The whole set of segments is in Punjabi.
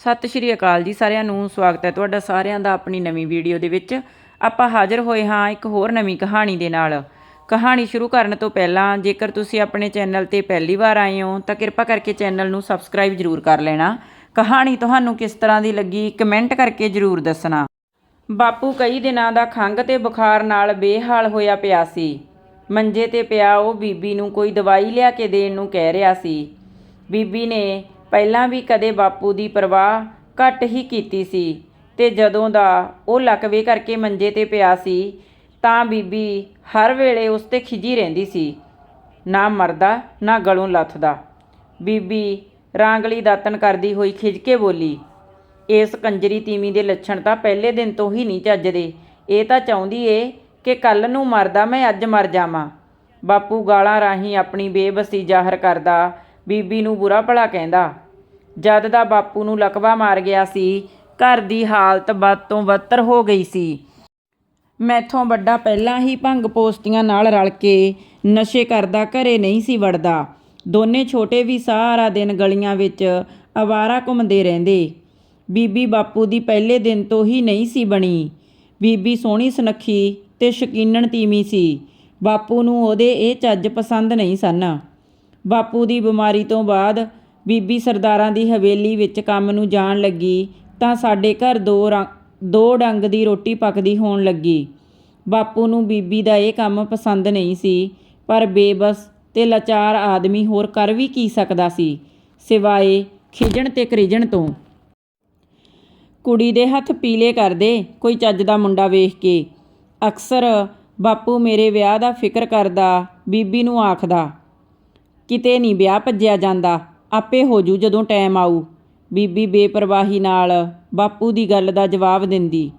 ਸਤਿ ਸ਼੍ਰੀ ਅਕਾਲ ਜੀ ਸਾਰਿਆਂ ਨੂੰ, ਸਵਾਗਤ ਹੈ ਤੁਹਾਡਾ ਸਾਰਿਆਂ ਦਾ ਆਪਣੀ ਨਵੀਂ ਵੀਡੀਓ ਦੇ ਵਿੱਚ। ਆਪਾਂ ਹਾਜ਼ਰ ਹੋਏ ਹਾਂ ਇੱਕ ਹੋਰ ਨਵੀਂ ਕਹਾਣੀ ਦੇ ਨਾਲ। ਕਹਾਣੀ ਸ਼ੁਰੂ ਕਰਨ ਤੋਂ ਪਹਿਲਾਂ, ਜੇਕਰ ਤੁਸੀਂ ਆਪਣੇ ਚੈਨਲ ਤੇ ਪਹਿਲੀ ਵਾਰ ਆਏ ਹੋ, ਤਾਂ ਕਿਰਪਾ ਕਰਕੇ ਚੈਨਲ ਨੂੰ ਸਬਸਕ੍ਰਾਈਬ ਜ਼ਰੂਰ ਕਰ ਲੈਣਾ। ਕਹਾਣੀ ਤੁਹਾਨੂੰ ਕਿਸ ਤਰ੍ਹਾਂ ਦੀ ਲੱਗੀ, ਕਮੈਂਟ ਕਰਕੇ ਜ਼ਰੂਰ ਦੱਸਣਾ। ਬਾਪੂ ਕਈ ਦਿਨਾਂ ਦਾ ਖੰਘ ਤੇ ਬੁਖਾਰ ਨਾਲ ਬੇਹਾਲ ਹੋਇਆ ਪਿਆ ਸੀ। ਮੰਜੇ ਤੇ ਪਿਆ ਉਹ ਬੀਬੀ ਨੂੰ ਕੋਈ ਦਵਾਈ ਲਿਆ ਕੇ ਦੇਣ ਨੂੰ ਕਹਿ ਰਿਹਾ ਸੀ। ਬੀਬੀ ਨੇ ਪਹਿਲਾਂ ਵੀ ਕਦੇ ਬਾਪੂ ਦੀ ਪਰਵਾਹ ਘੱਟ ਹੀ ਕੀਤੀ ਸੀ ਤੇ ਜਦੋਂ ਦਾ ਉਹ ਲਕਵੇ ਕਰਕੇ ਮੰਜੇ ਤੇ ਪਿਆ ਸੀ, ਤਾਂ ਬੀਬੀ ਹਰ ਵੇਲੇ ਉਸ ਤੇ ਖਿਜੀ ਰਹਿੰਦੀ ਸੀ। ਨਾ ਮਰਦਾ, ਨਾ ਗਲੋਂ ਲੱਥਦਾ। ਬੀਬੀ ਰਾਂਗਲੀ ਦਾਤਨ ਕਰਦੀ ਹੋਈ ਖਿਜ ਕੇ ਬੋਲੀ, ਇਸ ਕੰਜਰੀ ਤੀਵੀਂ ਦੇ ਲੱਛਣ ਤਾਂ ਪਹਿਲੇ ਦਿਨ ਤੋਂ ਹੀ ਨਹੀਂ ਚੱਜਦੇ। ਇਹ ਤਾਂ ਚਾਹੁੰਦੀ ਏ ਕਿ ਕੱਲ ਨੂੰ ਮਰਦਾ ਮੈਂ ਅੱਜ ਮਰ ਜਾਵਾਂ। ਬਾਪੂ ਗਾਲਾਂ ਰਾਹੀਂ ਆਪਣੀ ਬੇਬਸੀ ਜ਼ਾਹਰ ਕਰਦਾ ਬੀਬੀ ਨੂੰ ਬੁਰਾ ਭਲਾ ਕਹਿੰਦਾ। ਜਦ ਦਾ ਬਾਪੂ ਨੂੰ ਲਕਵਾ ਮਾਰ ਗਿਆ ਸੀ, ਘਰ ਦੀ ਹਾਲਤ ਵੱਧ ਤੋਂ ਬਦਤਰ ਹੋ ਗਈ ਸੀ। ਮੈਥੋਂ ਵੱਡਾ ਪਹਿਲਾਂ ਹੀ ਭੰਗ ਪੋਸਤੀਆਂ ਨਾਲ ਰਲ ਕੇ ਨਸ਼ੇ ਕਰਦਾ ਘਰੇ ਨਹੀਂ ਸੀ ਵੜਦਾ। ਦੋਨੇ ਛੋਟੇ ਵੀ ਸਾਰਾ ਦਿਨ ਗਲੀਆਂ ਵਿੱਚ ਅਵਾਰਾ ਘੁੰਮਦੇ ਰਹਿੰਦੇ। ਬੀਬੀ ਬਾਪੂ ਦੀ ਪਹਿਲੇ ਦਿਨ ਤੋਂ ਹੀ ਨਹੀਂ ਸੀ ਬਣੀ। ਬੀਬੀ ਸੋਹਣੀ ਸੁਨੱਖੀ ਤੇ ਸ਼ਕੀਨਣ ਤੀਵੀਂ ਸੀ। ਬਾਪੂ ਨੂੰ ਉਹਦੇ ਇਹ ਚੱਜ ਪਸੰਦ ਨਹੀਂ ਸਨ। ਬਾਪੂ ਦੀ ਬਿਮਾਰੀ ਤੋਂ ਬਾਅਦ ਬੀਬੀ ਸਰਦਾਰਾਂ ਦੀ ਹਵੇਲੀ ਵਿੱਚ ਕੰਮ ਨੂੰ ਜਾਣ ਲੱਗੀ, ਤਾਂ ਸਾਡੇ ਘਰ ਦੋ ਰਾਂ- ਦੋ ਡੰਗ ਦੀ ਰੋਟੀ ਪੱਕਦੀ ਹੋਣ ਲੱਗੀ। ਬਾਪੂ ਨੂੰ ਬੀਬੀ ਦਾ ਇਹ ਕੰਮ ਪਸੰਦ ਨਹੀਂ ਸੀ, ਪਰ ਬੇਬਸ ਤੇ ਲਾਚਾਰ ਆਦਮੀ ਹੋਰ ਕਰ ਵੀ ਕੀ ਸਕਦਾ ਸੀ, ਸਿਵਾਏ ਖਿਜਣ ਤੇ ਕਰਿਜਣ ਤੋਂ। ਕੁੜੀ ਦੇ ਹੱਥ ਪੀਲੇ ਕਰਦੇ ਕੋਈ ਚੱਜ ਦਾ ਮੁੰਡਾ ਵੇਖ ਕੇ। ਅਕਸਰ ਬਾਪੂ ਮੇਰੇ ਵਿਆਹ ਦਾ ਫਿਕਰ ਕਰਦਾ, ਬੀਬੀ ਨੂੰ ਆਖਦਾ ਕਿਤੇ ਨਹੀਂ ਵਿਆਹ ਭੱਜਿਆ ਜਾਂਦਾ। ਆਪੇ ਹੋ ਜੂ ਜਦੋਂ ਟਾਈਮ ਆਊ। ਬੀਬੀ ਬੇਪਰਵਾਹੀ ਨਾਲ ਬਾਪੂ ਦੀ ਗੱਲ ਦਾ ਜਵਾਬ ਦਿੰਦੀ।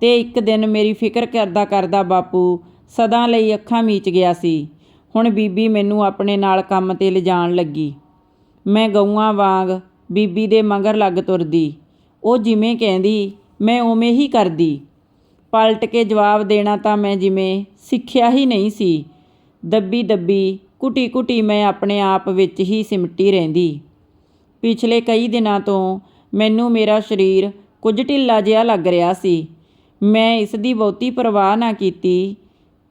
ਤੇ ਇੱਕ ਦਿਨ ਮੇਰੀ ਫਿਕਰ ਕਰਦਾ ਕਰਦਾ ਬਾਪੂ ਸਦਾ ਲਈ ਅੱਖਾਂ ਮੀਚ ਗਿਆ ਸੀ। ਹੁਣ ਬੀਬੀ ਮੈਨੂੰ ਆਪਣੇ ਨਾਲ ਕੰਮ ਤੇ ਲਿਜਾਣ ਲੱਗੀ। ਮੈਂ ਗਊਆਂ ਵਾਂਗ ਬੀਬੀ ਦੇ ਮਗਰ ਲੱਗ ਤੁਰਦੀ। ਉਹ ਜਿਵੇਂ ਕਹਿੰਦੀ, ਮੈਂ ਉਵੇਂ ਹੀ ਕਰਦੀ। ਪਲਟ ਕੇ ਜਵਾਬ ਦੇਣਾ ਤਾਂ ਮੈਂ ਜਿਵੇਂ ਸਿੱਖਿਆ ਹੀ ਨਹੀਂ ਸੀ। ਦੱਬੀ ਦੱਬੀ ਕੁਟੀ ਕੁਟੀ ਮੈਂ ਆਪਣੇ ਆਪ ਵਿੱਚ ਹੀ ਸਿਮਟੀ ਰਹਿੰਦੀ। ਪਿਛਲੇ ਕਈ ਦਿਨਾਂ ਤੋਂ ਮੈਨੂੰ ਮੇਰਾ ਸਰੀਰ ਕੁਝ ਢਿੱਲਾ ਜਿਹਾ ਲੱਗ ਰਿਹਾ ਸੀ। ਮੈਂ ਇਸ ਦੀ ਬਹੁਤੀ ਪਰਵਾਹ ਨਾ ਕੀਤੀ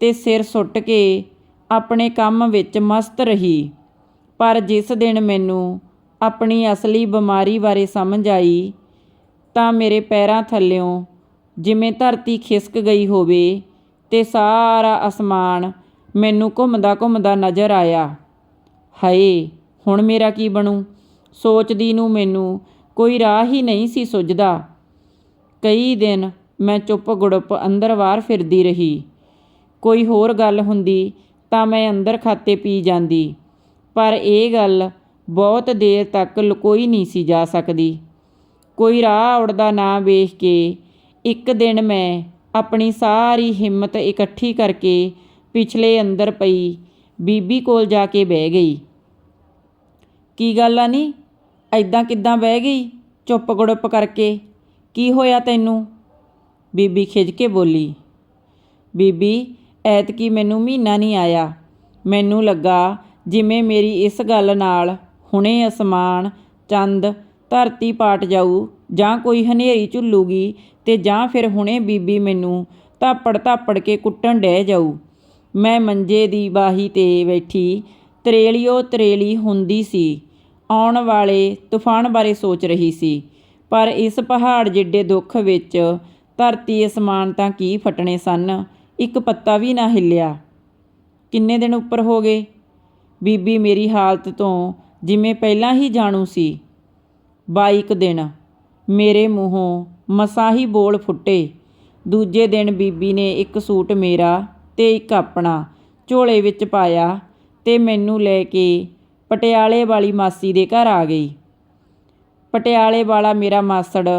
ਤੇ ਸਿਰ ਸੁੱਟ ਕੇ ਆਪਣੇ ਕੰਮ ਵਿੱਚ ਮਸਤ ਰਹੀ। ਪਰ ਜਿਸ ਦਿਨ ਮੈਨੂੰ ਆਪਣੀ ਅਸਲੀ ਬਿਮਾਰੀ ਬਾਰੇ ਸਮਝ ਆਈ, ਤਾਂ ਮੇਰੇ ਪੈਰਾਂ ਥੱਲਿਓਂ ਜਿਵੇਂ ਧਰਤੀ ਖਿਸਕ ਗਈ ਹੋਵੇ ਤੇ ਸਾਰਾ ਅਸਮਾਨ ਮੈਨੂੰ ਘੁੰਮਦਾ ਘੁੰਮਦਾ ਨਜ਼ਰ ਆਇਆ। ਹਾਏ, ਹੁਣ ਮੇਰਾ ਕੀ ਬਣੂ? ਸੋਚਦੀ ਨੂੰ ਮੈਨੂੰ ਕੋਈ ਰਾਹ ਹੀ ਨਹੀਂ ਸੀ ਸੁੱਝਦਾ। ਕਈ ਦਿਨ ਮੈਂ ਚੁੱਪ ਗੁੜਪ ਅੰਦਰ ਬਾਹਰ ਫਿਰਦੀ ਰਹੀ। ਕੋਈ ਹੋਰ ਗੱਲ ਹੁੰਦੀ ਤਾਂ ਮੈਂ ਅੰਦਰ ਖਾਤੇ ਪੀ ਜਾਂਦੀ। ਪਰ ਇਹ ਗੱਲ ਬਹੁਤ ਦੇਰ ਤੱਕ ਲੁਕੋਈ ਨਹੀਂ ਸੀ ਜਾ ਸਕਦੀ। ਕੋਈ ਰਾਹ ਉੜਦਾ ਨਾ ਵੇਖ ਕੇ ਇੱਕ ਦਿਨ ਮੈਂ ਆਪਣੀ ਸਾਰੀ ਹਿੰਮਤ ਇਕੱਠੀ ਕਰਕੇ ਪਿਛਲੇ ਅੰਦਰ ਪਈ, ਬੀਬੀ ਕੋਲ ਜਾ ਕੇ ਬਹਿ ਗਈ। ਕੀ ਗੱਲ ਆ ਨੀ? ਐਦਾਂ ਕਿੱਦਾਂ ਬਹਿ ਗਈ? ਚੁੱਪ ਗੜੁੱਪ ਕਰਕੇ। ਕੀ ਹੋਇਆ ਤੈਨੂੰ? ਬੀਬੀ ਖਿਜ ਕੇ ਬੋਲੀ। ਬੀਬੀ, ਐਤਕੀ ਮੈਨੂੰ ਮਹੀਨਾ ਨਹੀਂ ਆਇਆ। ਮੈਨੂੰ ਲੱਗਾ ਜਿਵੇਂ ਮੇਰੀ ਇਸ ਗੱਲ ਨਾਲ ਹੁਣੇ ਅਸਮਾਨ, ਚੰਦ, ਧਰਤੀ ਪਾਟ ਜਾਊ, ਜਾਂ ਕੋਈ ਹਨੇਰੀ ਝੁੱਲੂਗੀ ਤੇ ਜਾਂ ਫਿਰ ਹੁਣੇ ਬੀਬੀ ਮੈਨੂੰ ਧਾਪੜ ਧਾਪੜ ਕੇ ਕੁੱਟਣ ਡਹਿ ਜਾਊ। ਮੈਂ ਮੰਜੇ ਦੀ ਬਾਹੀ ਤੇ ਬੈਠੀ, ਤਰੇਲੀਓ ਤਰੇਲੀ ਹੁੰਦੀ ਸੀ। ਆਉਣ ਵਾਲੇ ਤੂਫਾਨ ਬਾਰੇ ਸੋਚ ਰਹੀ ਸੀ, ਪਰ ਇਸ ਪਹਾੜ ਜਿੱਡੇ ਦੁੱਖ ਵਿੱਚ ਧਰਤੀ ਅਸਮਾਨ ਤਾਂ ਕੀ ਫਟਣੇ ਸਨ, ਇੱਕ ਪੱਤਾ ਵੀ ਨਾ ਹਿੱਲਿਆ। ਕਿੰਨੇ ਦਿਨ ਉੱਪਰ ਹੋ ਗਏ? ਬੀਬੀ ਮੇਰੀ ਹਾਲਤ ਤੋਂ ਜਿਵੇਂ ਪਹਿਲਾਂ ਹੀ ਜਾਣੂ ਸੀ। ਬਾਈਕ ਦਿਨ, ਮੇਰੇ ਮੂੰਹੋਂ ਮਸਾਂ ਹੀ ਬੋਲ ਫੁੱਟੇ। ਦੂਜੇ ਦਿਨ ਬੀਬੀ ਨੇ ਇੱਕ ਸੂਟ ਮੇਰਾ ਤੇ ਇੱਕ ਆਪਣਾ ਝੋਲੇ ਵਿੱਚ ਪਾਇਆ ਤੇ ਮੈਨੂੰ ਲੈ ਕੇ ਪਟਿਆਲੇ ਵਾਲੀ ਮਾਸੀ ਦੇ ਘਰ ਆ ਗਈ। ਪਟਿਆਲੇ ਵਾਲਾ ਮੇਰਾ ਮਾਸੜ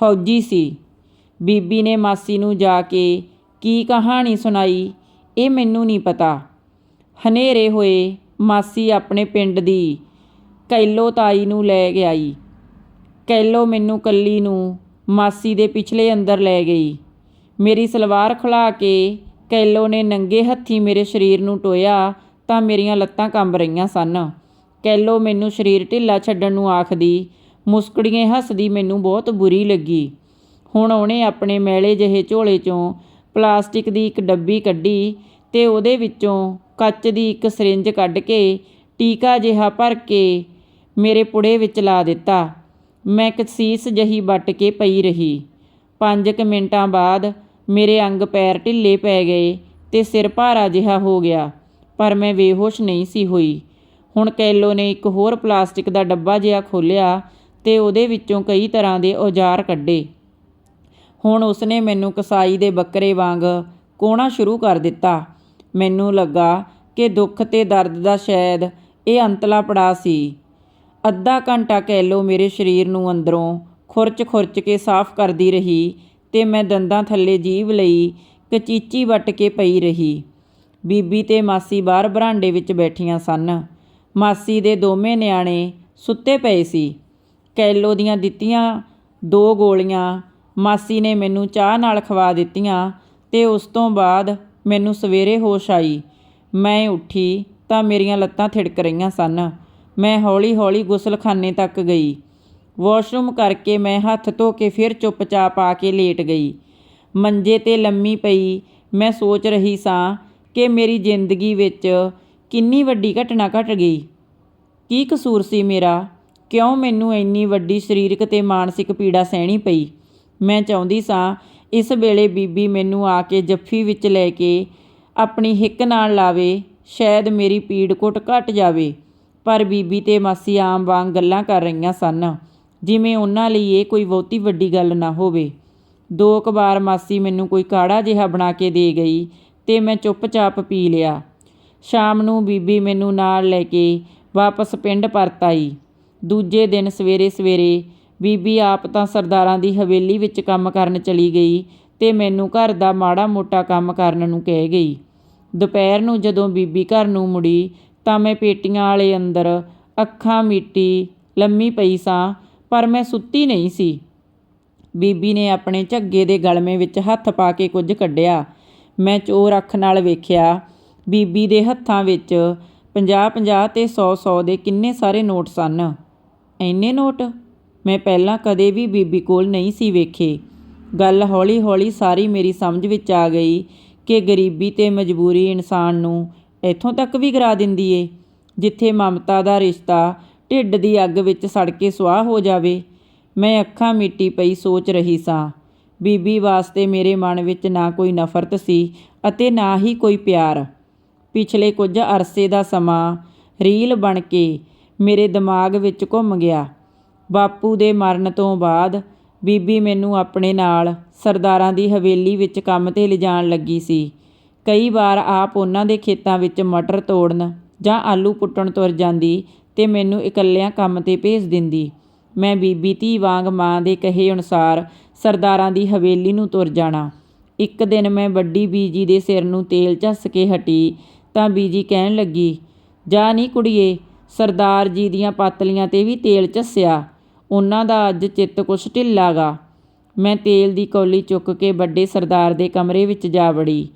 ਫੌਜੀ ਸੀ। ਬੀਬੀ ਨੇ ਮਾਸੀ ਨੂੰ ਜਾ ਕੇ ਕੀ ਕਹਾਣੀ ਸੁਣਾਈ ਇਹ ਮੈਨੂੰ ਨਹੀਂ ਪਤਾ। ਹਨੇਰੇ ਹੋਏ ਮਾਸੀ ਆਪਣੇ ਪਿੰਡ ਦੀ ਕੈਲੋ ਤਾਈ ਨੂੰ ਲੈ ਕੇ ਆਈ। ਕੈਲੋ ਮੈਨੂੰ ਕੱਲੀ ਨੂੰ ਮਾਸੀ ਦੇ ਪਿਛਲੇ ਅੰਦਰ ਲੈ ਗਈ। ਮੇਰੀ ਸਲਵਾਰ ਖੁਲਾ ਕੇ ਕੈਲੋ ਨੇ ਨੰਗੇ ਹੱਥੀਂ ਮੇਰੇ ਸਰੀਰ ਨੂੰ ਟੋਇਆ ਤਾਂ ਮੇਰੀਆਂ ਲੱਤਾਂ ਕੰਬ ਰਹੀਆਂ ਸਨ। ਕੈਲੋ ਮੈਨੂੰ ਸਰੀਰ ਢਿੱਲਾ ਛੱਡਣ ਨੂੰ ਆਖਦੀ ਮੁਸਕੜੀਆਂ ਹੱਸਦੀ ਮੈਨੂੰ ਬਹੁਤ ਬੁਰੀ ਲੱਗੀ। ਹੁਣ ਉਹਨੇ ਆਪਣੇ ਮੈਲੇ ਜਿਹੇ ਝੋਲੇ 'ਚੋਂ ਪਲਾਸਟਿਕ ਦੀ ਇੱਕ ਡੱਬੀ ਕੱਢੀ ਤੇ ਉਹਦੇ ਵਿੱਚੋਂ ਕੱਚ ਦੀ ਇੱਕ ਸਿਰਿੰਜ ਕੱਢ ਕੇ ਟੀਕਾ ਜਿਹਾ ਭਰ ਕੇ ਮੇਰੇ ਪੁੜੇ ਵਿੱਚ ਲਾ ਦਿੱਤਾ। ਮੈਂ ਕਸੀਸ ਜਹੀ ਵੱਟ ਕੇ ਪਈ ਰਹੀ। ਪੰਜ ਕੁ ਮਿੰਟਾਂ ਬਾਅਦ ਮੇਰੇ ਅੰਗ ਪੈਰ ਢਿੱਲੇ ਪੈ ਗਏ ਤੇ ਸਿਰ ਭਾਰਾ ਜਿਹਾ ਹੋ ਗਿਆ, ਪਰ ਮੈਂ ਬੇਹੋਸ਼ ਨਹੀਂ ਸੀ ਹੋਈ। ਹੁਣ ਕੈਲੋ ਨੇ ਇੱਕ ਹੋਰ ਪਲਾਸਟਿਕ ਦਾ ਡੱਬਾ ਜਿਹਾ ਖੋਲ੍ਹਿਆ ਤੇ ਉਹਦੇ ਵਿੱਚੋਂ ਕਈ ਤਰ੍ਹਾਂ ਦੇ ਔਜ਼ਾਰ ਕੱਢੇ। ਹੁਣ ਉਸਨੇ ਮੈਨੂੰ ਕਸਾਈ ਦੇ ਬੱਕਰੇ ਵਾਂਗ ਕੋਣਾ ਸ਼ੁਰੂ ਕਰ ਦਿੱਤਾ। ਮੈਨੂੰ ਲੱਗਾ ਕਿ ਦੁੱਖ ਤੇ ਦਰਦ ਦਾ ਸ਼ਾਇਦ ਇਹ ਅੰਤਲਾ ਪੜਾਅ ਸੀ। ਅੱਧਾ ਘੰਟਾ ਕੈਲੋ ਮੇਰੇ ਸਰੀਰ ਨੂੰ ਅੰਦਰੋਂ ਖੁਰਚ-ਖੁਰਚ ਕੇ ਸਾਫ਼ ਕਰਦੀ ਰਹੀ ਤੇ ਮੈਂ ਦੰਦਾਂ ਥੱਲੇ ਜੀਭ ਲਈ ਕਚੀਚੀ ਵੱਟ ਕੇ ਪਈ ਰਹੀ। ਬੀਬੀ ਤੇ ਮਾਸੀ ਬਾਹਰ ਬਰਾਂਡੇ ਵਿੱਚ ਬੈਠੀਆਂ ਸਨ। ਮਾਸੀ ਦੇ ਦੋਵੇਂ ਨਿਆਣੇ ਸੁੱਤੇ ਪਏ ਸੀ। ਕੈਲੋ ਦੀਆਂ ਦਿੱਤੀਆਂ ਦੋ ਗੋਲੀਆਂ, ਮਾਸੀ ਨੇ ਮੈਨੂੰ ਚਾਹ ਨਾਲ ਖਵਾ ਦਿੱਤੀਆਂ ਤੇ ਉਸ ਤੋਂ ਬਾਅਦ ਮੈਨੂੰ ਸਵੇਰੇ ਹੋਸ਼ ਆਈ। ਮੈਂ ਉੱਠੀ ਤਾਂ ਮੇਰੀਆਂ ਲੱਤਾਂ ਥਿੜਕ ਰਹੀਆਂ ਸਨ। ਮੈਂ ਹੌਲੀ-ਹੌਲੀ ਗੁਸਲਖਾਨੇ ਤੱਕ ਗਈ। ਵਾਸ਼ਰੂਮ ਕਰਕੇ ਮੈਂ ਹੱਥ ਧੋ ਕੇ ਫਿਰ ਚੁੱਪਚਾਪ ਆ ਕੇ ਲੇਟ ਗਈ। ਮੰਜੇ ਤੇ ਲੰਮੀ ਪਈ ਮੈਂ ਸੋਚ ਰਹੀ ਸਾਂ ਕਿ ਮੇਰੀ ਜ਼ਿੰਦਗੀ ਵਿੱਚ ਕਿੰਨੀ ਵੱਡੀ ਘਟਨਾ ਘਟ ਗਈ। ਕੀ ਕਸੂਰ ਸੀ ਮੇਰਾ? ਕਿਉਂ ਮੈਨੂੰ ਇੰਨੀ ਵੱਡੀ ਸਰੀਰਕ ਤੇ ਮਾਨਸਿਕ ਪੀੜਾ ਸਹਿਣੀ ਪਈ? ਮੈਂ ਚਾਹੁੰਦੀ ਸਾਂ ਇਸ ਵੇਲੇ ਬੀਬੀ ਮੈਨੂੰ ਆ ਕੇ ਜੱਫੀ ਵਿੱਚ ਲੈ ਕੇ ਆਪਣੀ ਹਿੱਕ ਨਾਲ ਲਾਵੇ, ਸ਼ਾਇਦ ਮੇਰੀ ਪੀੜ ਘੁੱਟ ਘਟ ਜਾਵੇ। ਪਰ ਬੀਬੀ ਤੇ ਮਾਸੀ ਆਮ ਵਾਂਗ ਗੱਲਾਂ ਕਰ ਰਹੀਆਂ ਸਨ। ਜਿਵੇਂ ਉਹਨਾਂ ਲਈ ਇਹ ਕੋਈ ਬਹੁਤੀ ਵੱਡੀ ਗੱਲ ਨਾ ਹੋਵੇ। ਦੋ ਕੁ ਵਾਰ ਮਾਸੀ ਮੈਨੂੰ ਕੋਈ ਕਾੜਾ ਜਿਹਾ ਬਣਾ ਕੇ ਦੇ ਗਈ ਤੇ ਮੈਂ ਚੁੱਪਚਾਪ ਪੀ ਲਿਆ। ਸ਼ਾਮ ਨੂੰ ਬੀਬੀ ਮੈਨੂੰ ਨਾਲ ਲੈ ਕੇ ਵਾਪਸ ਪਿੰਡ ਪਰਤ ਆਈ। ਦੂਜੇ ਦਿਨ ਸਵੇਰੇ ਸਵੇਰੇ ਬੀਬੀ ਆਪ ਤਾਂ ਸਰਦਾਰਾਂ ਦੀ ਹਵੇਲੀ ਵਿੱਚ ਕੰਮ ਕਰਨ ਚਲੀ ਗਈ ਤੇ ਮੈਨੂੰ ਘਰ ਦਾ ਮਾੜਾ ਮੋਟਾ ਕੰਮ ਕਰਨ ਨੂੰ ਕਹਿ ਗਈ। ਦੁਪਹਿਰ ਨੂੰ ਜਦੋਂ ਬੀਬੀ ਘਰ ਨੂੰ ਮੁੜੀ ਤਾਂ ਮੈਂ ਪੇਟੀਆਂ ਵਾਲੇ ਅੰਦਰ ਅੱਖਾਂ ਮੀਟੀ ਲੰਮੀ ਪਈ ਸਾਂ ਪਰ ਮੈਂ ਸੁੱਤੀ ਨਹੀਂ ਸੀ। ਬੀਬੀ ਨੇ ਆਪਣੇ ਝੱਗੇ ਦੇ ਗਲਮੇ ਵਿੱਚ ਹੱਥ ਪਾ ਕੇ ਕੁਝ ਕੱਢਿਆ। ਮੈਂ ਚੋਰ ਅੱਖ ਨਾਲ ਵੇਖਿਆ। ਬੀਬੀ ਦੇ ਹੱਥਾਂ ਵਿੱਚ 50-50 ਤੇ 100-100 ਦੇ ਕਿੰਨੇ ਸਾਰੇ ਨੋਟ ਸਨ। ਇੰਨੇ ਨੋਟ? ਮੈਂ ਪਹਿਲਾਂ ਕਦੇ ਵੀ ਬੀਬੀ ਕੋਲ ਨਹੀਂ ਸੀ ਵੇਖੇ। ਗੱਲ ਹੌਲੀ-ਹੌਲੀ ਸਾਰੀ ਮੇਰੀ ਸਮਝ ਵਿੱਚ ਆ ਗਈ ਕਿ ਗਰੀਬੀ ਤੇ ਮਜਬੂਰੀ ਇਨਸਾਨ ਨੂੰ ਇੱਥੋਂ ਤੱਕ ਵੀ ਗਰਾ ਦਿੰਦੀ ਏ, ਜਿੱਥੇ ਮਮਤਾ ਦਾ ਰਿਸ਼ਤਾ ਢਿੱਡ ਦੀ ਅੱਗ ਵਿੱਚ ਸੜ ਕੇ ਸੁਆਹ ਹੋ ਜਾਵੇ। ਮੈਂ ਅੱਖਾਂ ਮਿੱਟੀ ਪਈ ਸੋਚ ਰਹੀ ਸਾਂ। ਬੀਬੀ ਵਾਸਤੇ ਮੇਰੇ ਮਨ ਵਿੱਚ ਨਾ ਕੋਈ ਨਫ਼ਰਤ ਸੀ ਅਤੇ ਨਾ ਹੀ ਕੋਈ ਪਿਆਰ। ਪਿਛਲੇ ਕੁਝ ਅਰਸੇ ਦਾ ਸਮਾਂ ਰੀਲ ਬਣ ਕੇ ਮੇਰੇ ਦਿਮਾਗ ਵਿੱਚ ਘੁੰਮ ਗਿਆ। ਬਾਪੂ ਦੇ ਮਰਨ ਤੋਂ ਬਾਅਦ ਬੀਬੀ ਮੈਨੂੰ ਆਪਣੇ ਨਾਲ ਸਰਦਾਰਾਂ ਦੀ ਹਵੇਲੀ ਵਿੱਚ ਕੰਮ ਤੇ ਲਿਜਾਣ ਲੱਗੀ ਸੀ। ਕਈ ਵਾਰ ਆਪ ਉਹਨਾਂ ਦੇ ਖੇਤਾਂ ਵਿੱਚ ਮਟਰ ਤੋੜਨ ਜਾਂ ਆਲੂ ਪੁੱਟਣ ਤੁਰ ਜਾਂਦੀ ਤੇ ਮੈਨੂੰ ਇਕੱਲਿਆਂ ਕੰਮ ਤੇ ਭੇਜ ਦਿੰਦੀ। ਮੈਂ ਬੀਬੀ ਧੀ ਵਾਂਗ ਮਾਂ ਦੇ ਕਹੇ ਅਨੁਸਾਰ ਸਰਦਾਰਾਂ ਦੀ ਹਵੇਲੀ ਨੂੰ ਤੁਰ ਜਾਣਾ। ਇੱਕ ਦਿਨ ਮੈਂ ਵੱਡੀ ਬੀਜੀ ਦੇ ਸਿਰ ਨੂੰ ਤੇਲ ਝੱਸ ਕੇ ਹਟੀ ਤਾਂ ਬੀਜੀ ਕਹਿਣ ਲੱਗੀ, ਜਾ ਨਹੀਂ ਕੁੜੀਏ, ਸਰਦਾਰ ਜੀ ਦੀਆਂ ਪਾਤਲੀਆਂ ਤੇ ਵੀ ਤੇਲ ਝੱਸਿਆ। ਉਹਨਾਂ ਦਾ ਅੱਜ ਚਿੱਤ ਕੁਛ ਢਿੱਲਾ ਗਾ ਮੈਂ ਤੇਲ ਦੀ ਕੌਲੀ ਚੁੱਕ ਕੇ ਵੱਡੇ ਸਰਦਾਰ ਦੇ ਕਮਰੇ ਵਿੱਚ ਜਾ ਵੜੀ।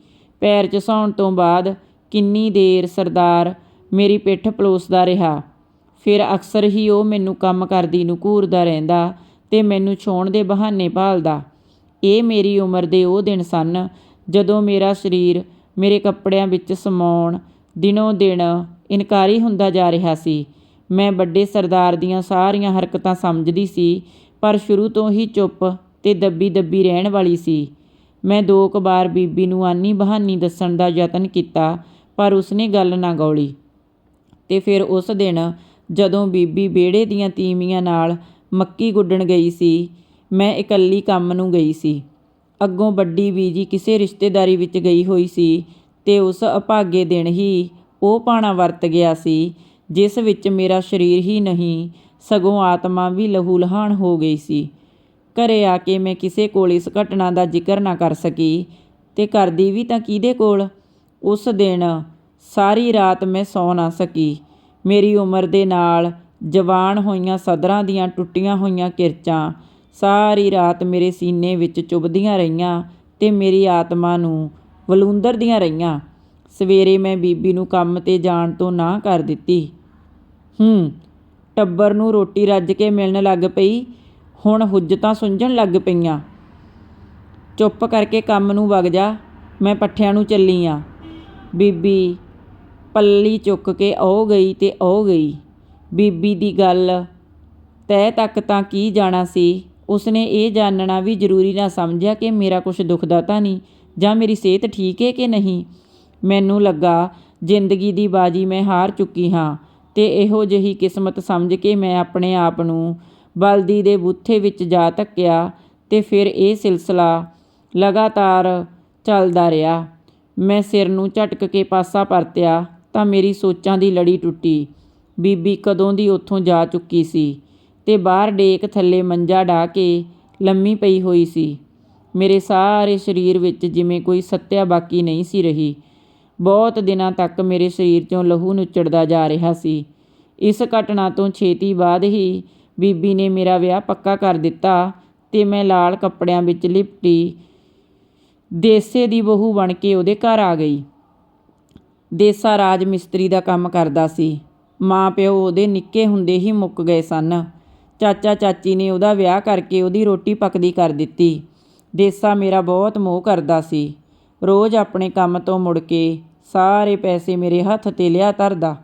ਪੈਰ ਝਸਾਉਣ ਤੋਂ ਬਾਅਦ ਕਿੰਨੀ ਦੇਰ ਸਰਦਾਰ ਮੇਰੀ ਪਿੱਠ ਪਲੋਸਦਾ ਰਿਹਾ। ਫਿਰ ਅਕਸਰ ਹੀ ਉਹ ਮੈਨੂੰ ਕੰਮ ਕਰਦੀ ਨੂੰ ਘੂਰਦਾ ਰਹਿੰਦਾ ਤੇ ਮੈਨੂੰ ਛੋਣ ਦੇ ਬਹਾਨੇ ਭਾਲਦਾ। ਇਹ ਮੇਰੀ ਉਮਰ ਦੇ ਉਹ ਦਿਨ ਸਨ ਜਦੋਂ ਮੇਰਾ ਸਰੀਰ ਮੇਰੇ ਕੱਪੜਿਆਂ ਵਿੱਚ ਸਮਾਉਣ, ਦਿਨੋਂ ਦਿਨ ਇਨਕਾਰੀ ਹੁੰਦਾ ਜਾ ਰਿਹਾ ਸੀ। ਮੈਂ ਵੱਡੇ ਸਰਦਾਰ ਦੀਆਂ ਸਾਰੀਆਂ ਹਰਕਤਾਂ ਸਮਝਦੀ ਸੀ, ਪਰ ਸ਼ੁਰੂ ਤੋਂ ਹੀ ਚੁੱਪ ਤੇ ਦੱਬੀ ਦੱਬੀ ਰਹਿਣ ਵਾਲੀ ਸੀ। ਮੈਂ ਦੋ ਕੁ ਵਾਰ ਬੀਬੀ ਨੂੰ ਆਨੀ ਬਹਾਨੀ ਦੱਸਣ ਦਾ ਯਤਨ ਕੀਤਾ, ਪਰ ਉਸਨੇ ਗੱਲ ਨਾ ਗੌਲੀ ਤੇ ਫਿਰ ਉਸ ਦਿਨ ਜਦੋਂ ਬੀਬੀ ਵਿਹੜੇ ਦੀਆਂ ਤੀਵੀਆਂ ਨਾਲ ਮੱਕੀ ਗੁੱਡਣ ਗਈ ਸੀ, ਮੈਂ ਇਕੱਲੀ ਕੰਮ ਨੂੰ ਗਈ ਸੀ। ਅੱਗੋਂ ਵੱਡੀ ਬੀਜੀ ਕਿਸੇ ਰਿਸ਼ਤੇਦਾਰੀ ਵਿੱਚ ਗਈ ਹੋਈ ਸੀ ਤੇ ਉਸ ਅਭਾਗੇ ਦਿਨ ਹੀ ਉਹ ਪਾਣਾ ਵਰਤ ਗਿਆ ਸੀ, ਜਿਸ ਵਿੱਚ ਮੇਰਾ ਸਰੀਰ ਹੀ ਨਹੀਂ, ਸਗੋਂ ਆਤਮਾ ਵੀ ਲਹੂ ਲਹਾਨ ਹੋ ਗਈ ਸੀ। ਘਰੇ ਆ ਕੇ ਮੈਂ ਕਿਸੇ ਕੋਲ ਇਸ ਘਟਨਾ ਦਾ ਜ਼ਿਕਰ ਨਾ ਕਰ ਸਕੀ, ਤੇ ਕਰਦੀ ਵੀ ਤਾਂ ਕਿਹਦੇ ਕੋਲ? ਉਸ ਦਿਨ ਸਾਰੀ ਰਾਤ ਮੈਂ ਸੌ ਨਾ ਸਕੀ। ਮੇਰੀ ਉਮਰ ਦੇ ਨਾਲ ਜਵਾਨ ਹੋਈਆਂ ਸਦਰਾਂ ਦੀਆਂ ਟੁੱਟੀਆਂ ਹੋਈਆਂ ਕਿਰਚਾਂ ਸਾਰੀ ਰਾਤ ਮੇਰੇ ਸੀਨੇ ਵਿੱਚ ਚੁਭਦੀਆਂ ਰਹੀਆਂ ਤੇ ਮੇਰੀ ਆਤਮਾ ਨੂੰ ਵਲੂੰਦਰਦੀਆਂ ਰਹੀਆਂ। ਸਵੇਰੇ ਮੈਂ ਬੀਬੀ ਨੂੰ ਕੰਮ ਤੇ ਜਾਣ ਤੋਂ ਨਾ ਕਰ ਦਿੱਤੀ। ਹੂੰ, ਟੱਬਰ ਨੂੰ ਰੋਟੀ ਰੱਜ ਕੇ ਮਿਲਣ ਲੱਗ ਪਈ। ਹੁਣ ਹੁੱਜਤਾਂ ਸੁੰਝਣ ਲੱਗ ਪਈਆਂ। ਚੁੱਪ ਕਰਕੇ ਕੰਮ ਨੂੰ ਵਗ ਜਾ, ਮੈਂ ਪੱਠਿਆਂ ਨੂੰ ਚੱਲੀ ਆ। ਬੀਬੀ ਪੱਲੀ ਚੁੱਕ ਕੇ ਉਹ ਗਈ ਤੇ ਉਹ ਗਈ। ਬੀਬੀ ਦੀ ਗੱਲ, ਤੈ ਤੱਕ ਤਾਂ ਕੀ ਜਾਣਾ ਸੀ? ਉਸਨੇ ਇਹ ਜਾਣਨਾ ਵੀ ਜ਼ਰੂਰੀ ਨਾ ਸਮਝਿਆ ਕਿ ਮੇਰਾ ਕੁਝ ਦੁਖਦਾ ਤਾਂ ਨਹੀਂ, ਜਾਂ ਮੇਰੀ ਸਿਹਤ ਠੀਕ ਹੈ ਕਿ ਨਹੀਂ? ਮੈਨੂੰ ਲੱਗਾ, ਜ਼ਿੰਦਗੀ ਦੀ ਬਾਜੀ ਮੈਂ ਹਾਰ ਚੁੱਕੀ ਹਾਂ ਤੇ ਇਹੋ ਜਿਹੀ ਕਿਸਮਤ ਸਮਝ ਕੇ ਮੈਂ ਆਪਣੇ ਆਪ ਨੂੰ ਬਲਦੀ ਦੇ ਬੂਥੇ ਵਿੱਚ ਜਾ ਧੱਕਿਆ ਤੇ ਫਿਰ ਇਹ ਸਿਲਸਿਲਾ ਲਗਾਤਾਰ ਚੱਲਦਾ ਰਿਹਾ। ਮੈਂ ਸਿਰ ਨੂੰ ਝਟਕ ਕੇ ਪਾਸਾ ਪਰਤਿਆ। ਤਾਂ ਮੇਰੀ ਸੋਚਾਂ ਦੀ ਲੜੀ ਟੁੱਟੀ। ਬੀਬੀ ਕਦੋਂ ਦੀ ਉੱਥੋਂ ਜਾ ਚੁੱਕੀ ਸੀ ਤੇ ਬਾਹਰ ਡੇਕ ਥੱਲੇ ਮੰਜਾ ਢਾ ਕੇ ਲੰਮੀ ਪਈ ਹੋਈ ਸੀ। ਮੇਰੇ ਸਾਰੇ ਸਰੀਰ ਵਿੱਚ ਜਿਵੇਂ ਕੋਈ ਸੱਤਿਆ ਬਾਕੀ ਨਹੀਂ ਸੀ ਰਹੀ। ਬਹੁਤ ਦਿਨਾਂ ਤੱਕ ਮੇਰੇ ਸਰੀਰ 'ਚੋਂ ਲਹੂ ਨੁੱਚੜਦਾ ਜਾ ਰਿਹਾ ਸੀ। ਇਸ ਘਟਨਾ ਤੋਂ ਛੇਤੀ ਬਾਅਦ ਹੀ ਬੀਬੀ ਨੇ ਮੇਰਾ ਵਿਆਹ ਪੱਕਾ ਕਰ ਦਿੱਤਾ ਤੇ ਮੈਂ ਲਾਲ ਕੱਪੜਿਆਂ ਵਿੱਚ ਲਿਪਟੀ ਦੇਸੇ ਦੀ ਬਹੂ ਬਣ ਕੇ ਉਹਦੇ ਘਰ ਆ ਗਈ। ਦੇਸਾ ਰਾਜ ਮਿਸਤਰੀ ਦਾ ਕੰਮ ਕਰਦਾ ਸੀ। ਮਾਂ ਪਿਓ ਉਹਦੇ ਨਿੱਕੇ ਹੁੰਦੇ ਹੀ ਮੁੱਕ ਗਏ ਸਨ। ਚਾਚਾ ਚਾਚੀ ਨੇ ਉਹਦਾ ਵਿਆਹ ਕਰਕੇ ਉਹਦੀ ਰੋਟੀ ਪੱਕਦੀ ਕਰ ਦਿੱਤੀ। ਦੇਸਾ ਮੇਰਾ ਬਹੁਤ ਮੋਹ ਕਰਦਾ ਸੀ। ਰੋਜ਼ ਆਪਣੇ ਕੰਮ ਤੋਂ ਮੁੜ ਕੇ ਸਾਰੇ ਪੈਸੇ ਮੇਰੇ ਹੱਥ ਤੇ ਲਿਆ ਧਰਦਾ।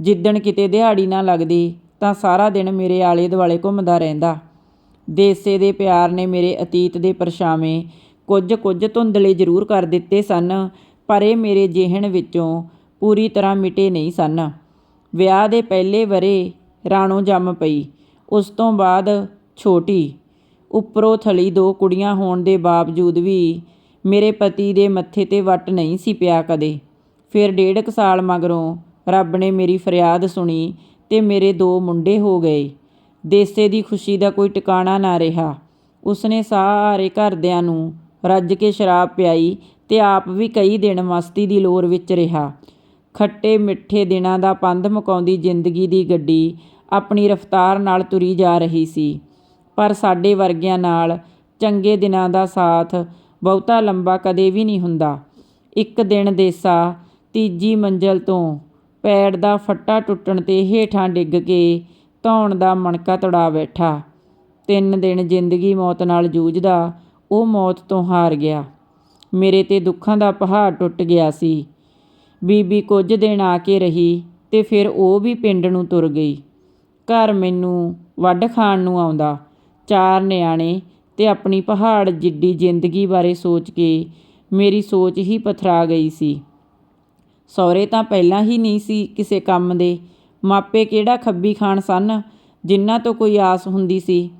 ਜਿੱਦਣ ਕਿਤੇ ਦਿਹਾੜੀ ਨਾ ਲੱਗਦੀ ਤਾਂ ਸਾਰਾ ਦਿਨ ਮੇਰੇ ਆਲੇ ਦੁਆਲੇ ਘੁੰਮਦਾ ਰਹਿੰਦਾ। ਦੇਸੇ ਦੇ ਪਿਆਰ ਨੇ ਮੇਰੇ ਅਤੀਤ ਦੇ ਪਰਛਾਵੇਂ ਕੁਝ ਕੁਝ ਧੁੰਦਲੇ ਜ਼ਰੂਰ ਕਰ ਦਿੱਤੇ ਸਨ। ਪਰ ਇਹ ਮੇਰੇ ਜਿਹਨ ਵਿੱਚੋਂ ਪੂਰੀ ਤਰ੍ਹਾਂ ਮਿਟੇ ਨਹੀਂ ਸਨ। ਵਿਆਹ ਦੇ ਪਹਿਲੇ ਵਰ੍ਹੇ ਰਾਣੋ ਜੰਮ ਪਈ। ਉਸ ਤੋਂ ਬਾਅਦ ਛੋਟੀ। ਉੱਪਰੋਂ ਥਲੀ ਦੋ ਕੁੜੀਆਂ ਹੋਣ ਦੇ ਬਾਵਜੂਦ ਵੀ ਮੇਰੇ ਪਤੀ ਦੇ ਮੱਥੇ ਤੇ ਵੱਟ ਨਹੀਂ ਸੀ ਪਿਆ ਕਦੇ। ਫਿਰ ਡੇਢ ਕੁ ਸਾਲ ਮਗਰੋਂ ਰੱਬ ਨੇ ਮੇਰੀ ਫਰਿਆਦ ਸੁਣੀ ਤੇ ਮੇਰੇ ਦੋ ਮੁੰਡੇ ਹੋ ਗਏ। ਦੇਸੇ ਦੀ ਖੁਸ਼ੀ ਦਾ ਕੋਈ ਟਿਕਾਣਾ ਨਾ ਰਿਹਾ। ਉਸਨੇ ਸਾਰੇ ਘਰਦਿਆਂ ਨੂੰ ਰੱਜ ਕੇ ਸ਼ਰਾਬ ਪਿਆਈ ਤੇ ਆਪ ਵੀ ਕਈ ਦਿਨ ਮਸਤੀ ਦੀ ਲੋਰ ਵਿੱਚ ਰਿਹਾ। ਖੱਟੇ ਮਿੱਠੇ ਦਿਨਾਂ ਦਾ ਪੰਧ ਮੁਕਾਉਂਦੀ ਜ਼ਿੰਦਗੀ ਦੀ ਗੱਡੀ ਆਪਣੀ ਰਫ਼ਤਾਰ ਨਾਲ ਤੁਰੀ ਜਾ ਰਹੀ ਸੀ। ਪਰ ਸਾਡੇ ਵਰਗਿਆਂ ਨਾਲ ਚੰਗੇ ਦਿਨਾਂ ਦਾ ਸਾਥ ਬਹੁਤਾ ਲੰਬਾ ਕਦੇ ਵੀ ਨਹੀਂ ਹੁੰਦਾ। ਇੱਕ ਦਿਨ ਦੇਸਾ ਤੀਜੀ ਮੰਜ਼ਲ ਤੋਂ ਪੈੜ ਦਾ ਫੱਟਾ ਟੁੱਟਣ ਤੇ ਹੇਠਾਂ ਡਿੱਗ ਕੇ ਧੌਣ ਦਾ ਮਣਕਾ ਤੜਾ ਬੈਠਾ। ਤਿੰਨ ਦਿਨ ਜ਼ਿੰਦਗੀ ਮੌਤ ਨਾਲ ਜੂਝਦਾ, ਉਹ ਮੌਤ ਤੋਂ ਹਾਰ ਗਿਆ। ਮੇਰੇ ਤੇ ਦੁੱਖਾਂ ਦਾ ਪਹਾੜ ਟੁੱਟ ਗਿਆ ਸੀ। ਬੀਬੀ ਕੁਝ ਦਿਨ ਆ ਕੇ ਰਹੀ ਤੇ ਫਿਰ ਉਹ ਵੀ ਪਿੰਡ ਨੂੰ ਤੁਰ ਗਈ। ਘਰ ਮੈਨੂੰ ਵੱਢ ਖਾਣ ਨੂੰ ਆਉਂਦਾ। ਚਾਰ ਨਿਆਣੇ ਤੇ ਆਪਣੀ ਪਹਾੜ ਜਿੱਡੀ ਜ਼ਿੰਦਗੀ ਬਾਰੇ ਸੋਚ ਕੇ ਮੇਰੀ ਸੋਚ ਹੀ ਪਥਰਾ ਗਈ ਸੀ। ਸਹੁਰੇ ਤਾਂ ਪਹਿਲਾਂ ਹੀ ਨਹੀਂ ਸੀ ਕਿਸੇ ਕੰਮ ਦੇ। ਮਾਪੇ ਕਿਹੜਾ ਖੱਬੀ ਖਾਣ ਸਨ? ਜਿਨ੍ਹਾਂ ਤੋਂ ਕੋਈ ਆਸ ਹੁੰਦੀ ਸੀ।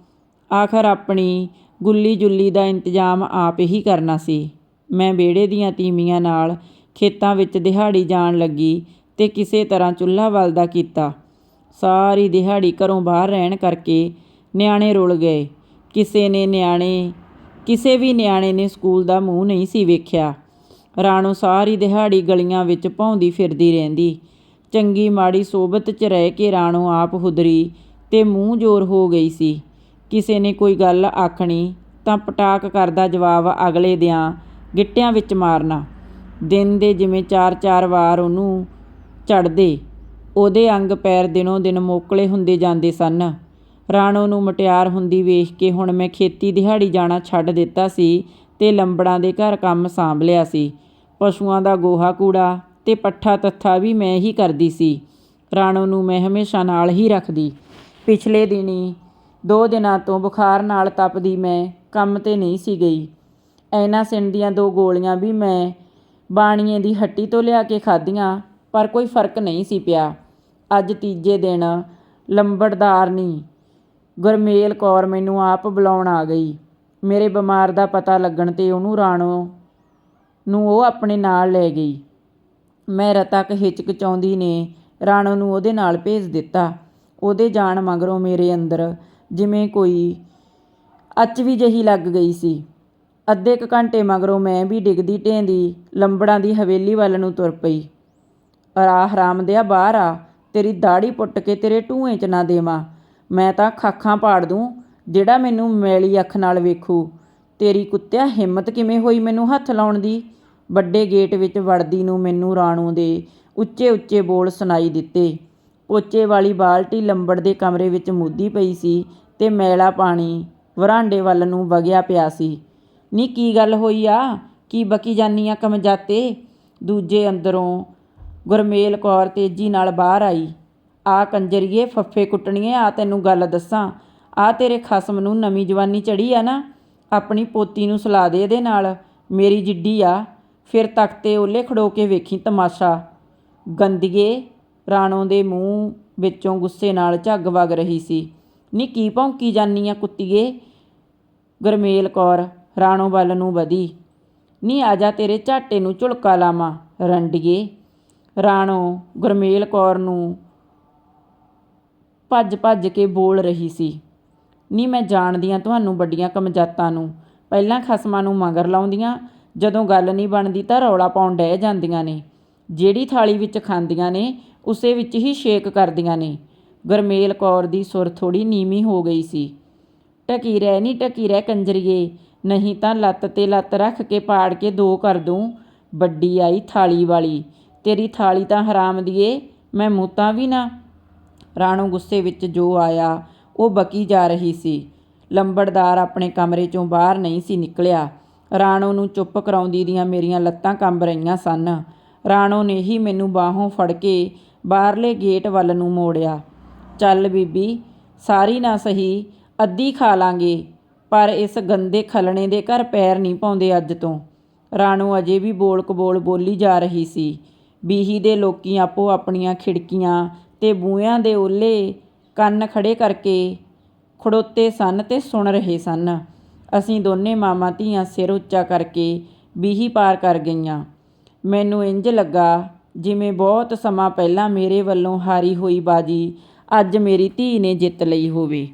ਆਖਰ ਆਪਣੀ ਗੁੱਲੀ ਜੁੱਲੀ ਦਾ ਇੰਤਜ਼ਾਮ ਆਪ ਹੀ ਕਰਨਾ ਸੀ। ਮੈਂ ਵਿਹੜੇ ਦੀਆਂ ਤੀਮੀਆਂ ਨਾਲ ਖੇਤਾਂ ਵਿੱਚ ਦਿਹਾੜੀ ਜਾਣ ਲੱਗੀ ਤੇ ਕਿਸੇ ਤਰ੍ਹਾਂ ਚੁੱਲ੍ਹਾ ਬਲਦਾ ਕੀਤਾ। ਸਾਰੀ ਦਿਹਾੜੀ ਘਰੋਂ ਬਾਹਰ ਰਹਿਣ ਕਰਕੇ ਨਿਆਣੇ ਰੁਲ ਗਏ। ਕਿਸੇ ਨੇ ਨਿਆਣੇ, ਕਿਸੇ ਵੀ ਨਿਆਣੇ ਨੇ ਸਕੂਲ ਦਾ ਮੂੰਹ ਨਹੀਂ ਸੀ ਵੇਖਿਆ। ਰਾਣੋ ਸਾਰੀ ਦਿਹਾੜੀ ਗਲੀਆਂ ਵਿੱਚ ਭੌਂਦੀ ਫਿਰਦੀ ਰਹਿੰਦੀ। ਚੰਗੀ ਮਾੜੀ ਸੋਬਤ 'ਚ ਰਹਿ ਕੇ ਰਾਣੋ ਆਪ ਹੁਦਰੀ ਤੇ ਮੂੰਹ ਜ਼ੋਰ ਹੋ ਗਈ ਸੀ। ਕਿਸੇ ਨੇ ਕੋਈ ਗੱਲ ਆਖਣੀ ਤਾਂ ਪਟਾਕ ਕਰਦਾ ਜਵਾਬ ਅਗਲੇ ਦਿਆਂ ਗਿੱਟਿਆਂ ਵਿੱਚ ਮਾਰਨਾ। ਦਿਨ ਦੇ ਜਿਵੇਂ ਚਾਰ-ਚਾਰ ਵਾਰ ਉਹਨੂੰ ਚੜਦੇ, ਉਹਦੇ ਅੰਗ ਪੈਰ ਦਿਨੋਂ ਦਿਨ ਮੋਕਲੇ ਹੁੰਦੇ ਜਾਂਦੇ ਸਨ। ਰਾਣੋ ਨੂੰ ਮੁਟਿਆਰ ਹੁੰਦੀ ਵੇਖ ਕੇ ਹੁਣ ਮੈਂ ਖੇਤੀ ਦਿਹਾੜੀ ਜਾਣਾ ਛੱਡ ਦਿੱਤਾ ਸੀ ਤੇ ਲੰਬੜਾਂ ਦੇ ਘਰ ਕੰਮ ਸਾਂਭ ਲਿਆ ਸੀ। ਪਸ਼ੂਆਂ ਦਾ ਗੋਹਾ ਕੂੜਾ ਤੇ ਪੱਠਾ ਤੱਥਾ ਵੀ ਮੈਂ ਹੀ ਕਰਦੀ ਸੀ। ਰਾਣੋ ਨੂੰ ਮੈਂ ਹਮੇਸ਼ਾ ਨਾਲ ਹੀ ਰੱਖਦੀ। ਪਿਛਲੇ ਦਿਨੀ ਦੋ ਦਿਨਾਂ ਤੋਂ ਬੁਖਾਰ ਨਾਲ ਤਪਦੀ ਮੈਂ, ਕੰਮ ਤੇ ਨਹੀਂ ਸੀ ਗਈ। ਐਨਾ ਸਿਨ ਦੀਆਂ ਦੋ ਗੋਲੀਆਂ ਵੀ ਮੈਂ ਬਾਣੀਏ ਦੀ ਹੱਟੀ ਤੋਂ ਲਿਆ ਕੇ ਖਾਧੀਆਂ, ਪਰ ਕੋਈ ਫ਼ਰਕ ਨਹੀਂ ਸੀ ਪਿਆ। ਅੱਜ ਤੀਜੇ ਦਿਨ ਲੰਬੜਦਾਰਨੀ ਗੁਰਮੇਲ ਕੌਰ ਮੈਨੂੰ ਆਪ ਬੁਲਾਉਣ ਆ ਗਈ। ਮੇਰੇ ਬਿਮਾਰ ਦਾ ਪਤਾ ਲੱਗਣ ਤੇ ਉਹਨੂੰ ਰਾਣੋ ਨੂੰ ਉਹ ਆਪਣੇ ਨਾਲ ਲੈ ਗਈ। ਮੈਂ ਰਤਕ ਹਿਚਕਚਾਉਂਦੀ ਨੇ ਰਾਣੋ ਨੂੰ ਉਹਦੇ ਨਾਲ ਭੇਜ ਦਿੱਤਾ। ਉਹਦੇ ਜਾਣ ਮਗਰੋਂ ਮੇਰੇ ਅੰਦਰ ਜਿਵੇਂ ਕੋਈ ਅੱਚ ਵੀ ਜਹੀ ਲੱਗ ਗਈ ਸੀ। ਅੱਧੇ ਕੁ ਘੰਟੇ ਮਗਰੋਂ ਮੈਂ ਵੀ ਡਿੱਗਦੀ ਢੇਂਦੀ ਲੰਬੜਾਂ ਦੀ ਹਵੇਲੀ ਵੱਲ ਨੂੰ ਤੁਰ ਪਈ। ਅਰਾ ਹਰਾਮਦਿਆ ਬਾਹਰ ਆ, ਤੇਰੀ ਦਾੜੀ ਪੁੱਟ ਕੇ ਤੇਰੇ ਢੂਏ 'ਚ ਨਾ ਦੇਵਾਂ। ਮੈਂ ਤਾਂ ਖਾਖਾਂ ਪਾੜ ਦੂੰ, ਜਿਹੜਾ ਮੈਨੂੰ ਮੈਲੀ ਅੱਖ ਨਾਲ ਵੇਖੂ। ਤੇਰੀ ਕੁੱਤਿਆ ਹਿੰਮਤ ਕਿਵੇਂ ਹੋਈ ਮੈਨੂੰ ਹੱਥ ਲਾਉਣ ਦੀ? ਵੱਡੇ ਗੇਟ ਵਿੱਚ ਵੜਦੀ ਨੂੰ ਮੈਨੂੰ ਰਾਣੂ ਦੇ ਉੱਚੇ ਉੱਚੇ ਬੋਲ ਸੁਣਾਈ ਦਿੱਤੇ। ਪੋਚੇ ਵਾਲੀ ਬਾਲਟੀ ਲੰਬੜ ਦੇ ਕਮਰੇ ਵਿੱਚ ਮੁੱਦੀ ਪਈ ਸੀ ਤੇ ਮੈਲਾ ਪਾਣੀ ਵਰਾਂਡੇ ਵੱਲ ਨੂੰ ਵਗਿਆ ਪਿਆ ਸੀ। ਨੀ ਕੀ ਗੱਲ ਹੋਈ ਆ? ਕੀ ਬਕੀ ਜਾਨੀ ਆ ਕਮਜਾਤੇ? ਦੂਜੇ ਅੰਦਰੋਂ ਗੁਰਮੇਲ ਕੌਰ ਤੇਜ਼ੀ ਨਾਲ ਬਾਹਰ ਆਈ। ਆ ਕੰਜਰੀਏ, ਫੱਫੇ ਕੁੱਟਣੀਏ, ਆ ਤੈਨੂੰ ਗੱਲ ਦੱਸਾਂ। ਆ ਤੇਰੇ ਖਸਮ ਨੂੰ ਨਵੀਂ ਜਵਾਨੀ ਚੜੀ ਆ ਨਾ। ਆਪਣੀ ਪੋਤੀ ਨੂੰ ਸਲਾ ਦੇ ਇਹਦੇ ਨਾਲ। ਮੇਰੀ ਜਿੱਡੀ ਆ। ਫਿਰ ਤਖਤੇ ਓਲੇ ਖੜੋ ਕੇ ਵੇਖੀ ਤਮਾਸ਼ਾ। ਗੰਦੀਏ ਰਾਣੋ ਦੇ ਮੂੰਹ ਵਿੱਚੋਂ ਗੁੱਸੇ ਨਾਲ ਝੱਗ ਵਗ ਰਹੀ ਸੀ। ਨੀ ਕੀ ਭੌਂਕੀ ਜਾਨੀ ਆ ਕੁੱਤੀਏ? ਗੁਰਮੇਲ ਕੌਰ ਰਾਣੋ ਵੱਲ ਨੂੰ ਵਧੀ। ਨੀ ਆ ਜਾ ਤੇਰੇ ਝਾਟੇ ਨੂੰ ਝੁਲਕਾ ਲਾਵਾਂ, ਰੰਡੀਏ। ਰਾਣੋ ਗੁਰਮੇਲ ਕੌਰ ਨੂੰ ਭੱਜ ਭੱਜ ਕੇ ਬੋਲ ਰਹੀ ਸੀ। ਨੀ ਮੈਂ ਜਾਣਦੀ ਆ ਤੁਹਾਨੂੰ ਵੱਡੀਆਂ ਕਮਜਾਤਾਂ ਨੂੰ। ਪਹਿਲਾਂ ਖਸਮਾਂ ਨੂੰ ਮਗਰ ਲਾਉਂਦੀਆਂ, ਜਦੋਂ ਗੱਲ ਨਹੀਂ ਬਣਦੀ ਤਾਂ ਰੌਲਾ ਪਾਉਣ ਡਹਿ ਜਾਂਦੀਆਂ ਨੇ। ਜਿਹੜੀ ਥਾਲੀ ਵਿੱਚ ਖਾਂਦੀਆਂ ਨੇ, ਉਸੇ ਵਿੱਚ ਹੀ ਸ਼ੇਕ ਕਰਦੀਆਂ ਨੇ। ਗੁਰਮੇਲ ਕੌਰ ਦੀ ਸੁਰ ਥੋੜੀ ਨੀਵੀਂ ਹੋ ਗਈ ਸੀ। ਟਕੀ ਰਹਿ ਨਹੀਂ ਟਕੀ ਰਹਿ ਕੰਜਰੀਏ ਨਹੀਂ ਤਾਂ ਲੱਤ ਤੇ ਲੱਤ ਰੱਖ ਕੇ ਪਾੜ ਕੇ ਦੋ ਕਰ ਦੂੰ। ਵੱਡੀ ਆਈ ਥਾਲੀ ਵਾਲੀ। ਤੇਰੀ ਥਾਲੀ ਤਾਂ ਹਰਾਮ ਦੀਏ ਮੈਂ ਮੂਤਾਂ ਵੀ ਨਾ। ਰਾਣੋ ਗੁੱਸੇ ਵਿੱਚ ਜੋ ਆਇਆ, ਉਹ ਬਕੀ ਜਾ ਰਹੀ ਸੀ। ਲੰਬੜਦਾਰ ਆਪਣੇ ਕਮਰੇ ਚੋਂ ਬਾਹਰ ਨਹੀਂ ਸੀ ਨਿਕਲਿਆ। ਰਾਣੋ ਨੂੰ ਚੁੱਪ ਕਰਾਉਂਦੀ ਦੀਆਂ ਮੇਰੀਆਂ ਲੱਤਾਂ ਕੰਬ ਰਹੀਆਂ ਸਨ। ਰਾਣੋ ਨੇ ਹੀ ਮੈਨੂੰ ਬਾਹੋਂ ਫੜ ਕੇ ਬਾਹਰਲੇ ਗੇਟ ਵੱਲ ਨੂੰ ਮੋੜਿਆ। ਚੱਲ ਬੀਬੀ, ਸਾਰੀ ਨਾ ਸਹੀ, ਅੱਧੀ ਖਾ ਲਾਂਗੇ। ਪਰ ਇਸ ਗੰਦੇ ਖਲਣੇ ਦੇ ਘਰ ਪੈਰ ਨਹੀਂ ਪਾਉਂਦੇ ਅੱਜ ਤੋਂ। ਰਾਣੋ ਅਜੇ ਵੀ ਬੋਲ ਕਬੋਲ ਬੋਲੀ ਜਾ ਰਹੀ ਸੀ। ਬੀਹੀ ਦੇ ਲੋਕੀ ਆਪੋ ਆਪਣੀਆਂ ਖਿੜਕੀਆਂ ਤੇ ਬੂਹਿਆਂ ਦੇ ਓਲੇ ਕੰਨ ਖੜੇ ਕਰਕੇ ਖੜੋਤੇ ਸਨ ਤੇ ਸੁਣ ਰਹੇ ਸਨ। ਅਸੀਂ ਦੋਨੇ ਮਾਮਾ ਧੀਆਂ ਸਿਰ ਉੱਚਾ ਕਰਕੇ ਬੀਹੀ ਪਾਰ ਕਰ ਗਈਆਂ। ਮੈਨੂੰ ਇੰਜ ਲੱਗਾ ਜਿਵੇਂ ਬਹੁਤ ਸਮਾਂ ਪਹਿਲਾਂ ਮੇਰੇ ਵੱਲੋਂ ਹਾਰੀ ਹੋਈ ਬਾਜੀ ਅੱਜ ਮੇਰੀ ਧੀ ਨੇ ਜਿੱਤ ਲਈ ਹੋਵੇ।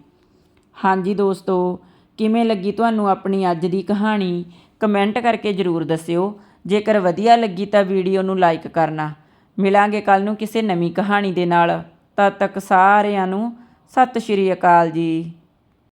ਹਾਂਜੀ ਦੋਸਤੋ ਕਿਵੇਂ ਲੱਗੀ ਤੁਹਾਨੂੰ ਆਪਣੀ ਅੱਜ ਦੀ ਕਹਾਣੀ? ਕਮੈਂਟ ਕਰਕੇ ਜਰੂਰ ਦੱਸਿਓ। ਜੇਕਰ ਵਧੀਆ ਲੱਗੀ ਤਾਂ ਵੀਡੀਓ ਨੂੰ ਲਾਈਕ ਕਰਨਾ। ਮਿਲਾਂਗੇ ਕੱਲ ਨੂੰ ਕਿਸੇ ਨਵੀਂ ਕਹਾਣੀ ਦੇ ਨਾਲ। ਤਦ ਤੱਕ ਸਾਰਿਆਂ ਨੂੰ ਸਤਿ ਸ਼੍ਰੀ ਅਕਾਲ ਜੀ।